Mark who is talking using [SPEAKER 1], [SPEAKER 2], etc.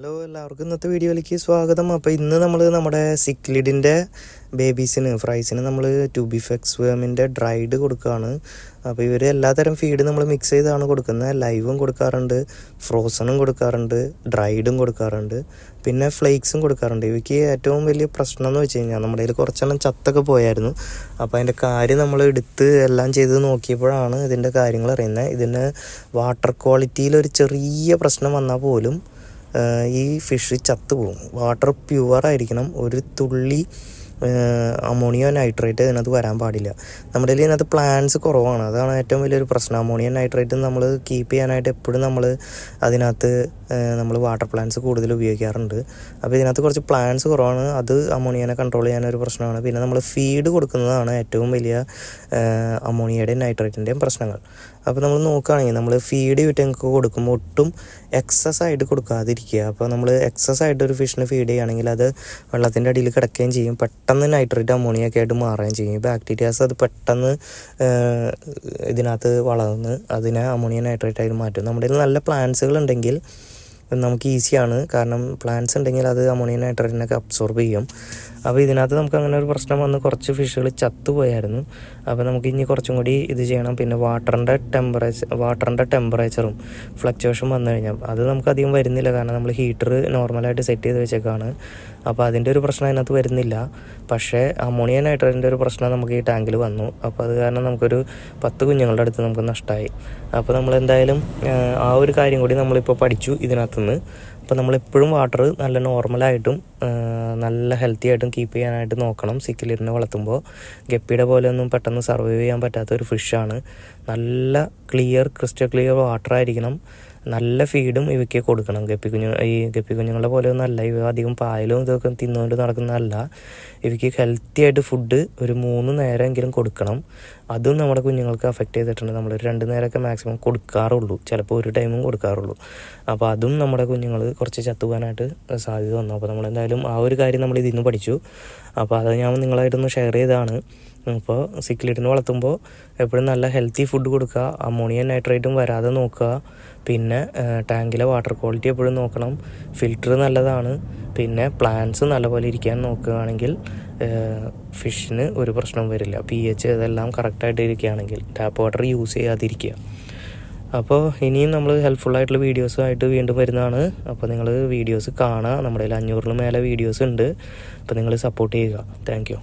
[SPEAKER 1] Hello എല്ലാവർക്കും ഇന്നത്തെ വീഡിയോയിലേക്ക് സ്വാഗതം. അപ്പോൾ ഇന്ന് നമ്മൾ നമ്മുടെ സിക്ലിഡിന്റെ ബേബീസിന് ഫ്രൈസിന് നമ്മൾ ട്യൂബിഫെക്സ് വേമിന്റെ ഡ്രൈഡ് കൊടുക്കുകയാണ്. അപ്പോൾ ഇവർ എല്ലാതരം ഫീഡ് നമ്മൾ മിക്സ് ചെയ്താണ് കൊടുക്കുന്നത്. ലൈവും കൊടുക്കാറുണ്ട് ഫ്രോസണും കൊടുക്കാറുണ്ട് ഡ്രൈഡും കൊടുക്കാറുണ്ട് പിന്നെ ഫ്ലേക്സും കൊടുക്കാറുണ്ട്. ഇവയ്ക്ക് ഏറ്റവും വലിയ പ്രശ്നം എന്ന് വെച്ച് കഴിഞ്ഞാൽ നമ്മുടെ കയ്യിൽ കുറച്ചെണ്ണം ചത്തൊക്കെ പോയായിരുന്നു. അപ്പോൾ അതിന്റെ കാര്യം നമ്മൾ എടുത്ത് എല്ലാം ചെയ്ത് നോക്കിയപ്പോഴാണ് ഇതിന്റെ കാര്യങ്ങൾ അറിയുന്നത്. ഇതിന് വാട്ടർ ക്വാളിറ്റിയിൽ ഒരു ചെറിയ പ്രശ്നം വന്നാൽ പോലും ഈ ഫിഷ് ചത്തുപോകും വാട്ടർ പ്യുവർ ആയിരിക്കണം. ഒരു തുള്ളി അമോണിയ നൈട്രേറ്റ് ഇതിനകത്ത് വരാൻ പാടില്ല. നമ്മുടെ കയ്യിൽ ഇതിനകത്ത് പ്ലാന്റ്സ് കുറവാണ്. അതാണ് ഏറ്റവും വലിയൊരു പ്രശ്നം. അമോണിയ നൈട്രേറ്റ് നമ്മൾ കീപ്പ് ചെയ്യാനായിട്ട് എപ്പോഴും നമ്മൾ അതിനകത്ത് നമ്മൾ വാട്ടർ പ്ലാന്റ്സ് കൂടുതൽ ഉപയോഗിക്കാറുണ്ട്. അപ്പോൾ ഇതിനകത്ത് കുറച്ച് പ്ലാന്റ്സ് കുറവാണ്. അത് അമോണിയനെ കൺട്രോൾ ചെയ്യാനൊരു പ്രശ്നമാണ്. പിന്നെ നമ്മൾ ഫീഡ് കൊടുക്കുന്നതാണ് ഏറ്റവും വലിയ അമോണിയയുടെയും നൈട്രേറ്റിന്റെയും പ്രശ്നങ്ങൾ. അപ്പോൾ നമ്മൾ നോക്കുകയാണെങ്കിൽ നമ്മൾ ഫീഡ് യൂറ്റങ്ങൾക്ക് കൊടുക്കുമ്പോൾ ഒട്ടും എക്സസ് ആയിട്ട് കൊടുക്കാതിരിക്കുക. അപ്പോൾ നമ്മൾ എക്സസ് ആയിട്ട് ഒരു ഫിഷിന് ഫീഡ് ചെയ്യുകയാണെങ്കിൽ അത് വെള്ളത്തിന്റെ അടിയിൽ കിടക്കുകയും ചെയ്യും. പെട്ടെന്ന് നൈട്രേറ്റ് അമോണിയൊക്കെ ആയിട്ട് മാറുകയും ചെയ്യും. ബാക്ടീരിയാസ് അത് പെട്ടെന്ന് ഇതിനകത്ത് വളർന്ന് അതിനെ അമോണിയ നൈട്രേറ്റ് ആയിട്ട് മാറ്റും. നമ്മുടെ നല്ല പ്ലാന്റ്സുകൾ ഉണ്ടെങ്കിൽ നമുക്ക് ഈസിയാണ് കാരണം പ്ലാന്റ്സ് ഉണ്ടെങ്കിൽ അത് അമോണിയ നൈട്രജനൊക്കെ അബ്സോർബ് ചെയ്യും. അപ്പോൾ ഇതിനകത്ത് നമുക്ക് അങ്ങനെ ഒരു പ്രശ്നം വന്ന് കുറച്ച് ഫിഷുകൾ ചത്തുപോയായിരുന്നു. അപ്പോൾ നമുക്ക് ഇനി കുറച്ചും കൂടി ഇത് ചെയ്യണം. പിന്നെ വാട്ടറിന്റെ ടെമ്പറേച്ചർ വാട്ടറിന്റെ ടെമ്പറേച്ചറും ഫ്ലക്ച്വേഷൻ വന്നു കഴിഞ്ഞാൽ അത് നമുക്ക് അധികം വരുന്നില്ല. കാരണം നമ്മൾ ഹീറ്റർ നോർമലായിട്ട് സെറ്റ് ചെയ്ത് വെച്ചേക്കാണ്. അപ്പോൾ അതിന്റെ ഒരു പ്രശ്നം അതിനകത്ത് വരുന്നില്ല. പക്ഷേ അമോണിയ നൈട്രേറ്റിന്റെ ഒരു പ്രശ്നം നമുക്ക് ഈ ടാങ്കിൽ വന്നു. അപ്പോൾ അത് കാരണം നമുക്കൊരു പത്ത് കുഞ്ഞുങ്ങളുടെ അടുത്ത് നമുക്ക് നഷ്ടമായി അപ്പോൾ നമ്മൾ എന്തായാലും ആ ഒരു കാര്യം കൂടി നമ്മളിപ്പോൾ പഠിച്ചു ഇതിനകത്തുനിന്ന്. അപ്പോൾ നമ്മളെപ്പോഴും വാട്ടർ നല്ല നോർമലായിട്ടും നല്ല ഹെൽത്തി ആയിട്ടും കീപ്പ് ചെയ്യാനായിട്ട് നോക്കണം. സിക്കിലിരുന്ന് വളർത്തുമ്പോൾ ഗപ്പിയുടെ പോലെ ഒന്നും പെട്ടെന്ന് സർവൈവ് ചെയ്യാൻ പറ്റാത്ത ഒരു ഫിഷാണ് നല്ല ക്ലിയർ ക്രിസ്റ്റൽ ക്ലിയർ വാട്ടർ ആയിരിക്കണം. നല്ല ഫീഡും ഇവയ്ക്ക് കൊടുക്കണം. ഗപ്പി കുഞ്ഞു ഈ ഗപ്പി കുഞ്ഞുങ്ങളെ പോലെ ഒന്നും അല്ല ഇവ അധികം പായലും ഇതൊക്കെ തിന്നുകൊണ്ട് നടക്കുന്നതല്ല. ഇവയ്ക്ക് ഹെൽത്തി ആയിട്ട് ഫുഡ് ഒരു മൂന്ന് നേരമെങ്കിലും കൊടുക്കണം. അതും നമ്മുടെ കുഞ്ഞുങ്ങൾക്ക് അഫക്റ്റ് ചെയ്തിട്ടുണ്ട്. നമ്മൾ രണ്ട് നേരമൊക്കെ മാക്സിമം കൊടുക്കാറുള്ളൂ. ചിലപ്പോൾ ഒരു ടൈമും കൊടുക്കാറുള്ളൂ. അപ്പോൾ അതും നമ്മുടെ കുഞ്ഞുങ്ങൾ കുറച്ച് ചത്തുപോകാനായിട്ട് സാധ്യത വന്നു. അപ്പോൾ നമ്മൾ എന്തായാലും ആ ഒരു കാര്യം നമ്മൾ ഇതിൽ നിന്ന് പഠിച്ചു. അപ്പോൾ അത് ഞാൻ നിങ്ങളായിട്ടൊന്ന് ഷെയർ ചെയ്തതാണ്. അപ്പോൾ സിക്ലിഡിനെ വളർത്തുമ്പോൾ എപ്പോഴും നല്ല ഹെൽത്തി ഫുഡ് കൊടുക്കുക അമോണിയ നൈട്രേറ്റും വരാതെ നോക്കുക. പിന്നെ ടാങ്കിലെ വാട്ടർ ക്വാളിറ്റി എപ്പോഴും നോക്കണം. ഫിൽറ്റർ നല്ലതാണ്. പിന്നെ പ്ലാന്റ്സ് നല്ലപോലെ ഇരിക്കാൻ നോക്കുകയാണെങ്കിൽ ഫിഷിന് ഒരു പ്രശ്നവും വരില്ല. പി എച്ച് ഇതെല്ലാം കറക്റ്റായിട്ട് ഇരിക്കുകയാണെങ്കിൽ ടാപ്പ് വാട്ടർ യൂസ് ചെയ്യാതിരിക്കുക. അപ്പോൾ ഇനിയും നമ്മൾ ഹെൽപ്ഫുള്ളായിട്ടുള്ള വീഡിയോസുമായിട്ട് വീണ്ടും വരുന്നതാണ്. അപ്പോൾ നിങ്ങൾ വീഡിയോസ് കാണുക. നമ്മുടെ കയ്യിൽ അഞ്ഞൂറിന് മേലെ വീഡിയോസ് ഉണ്ട്. അപ്പോൾ നിങ്ങൾ സപ്പോർട്ട് ചെയ്യുക. താങ്ക്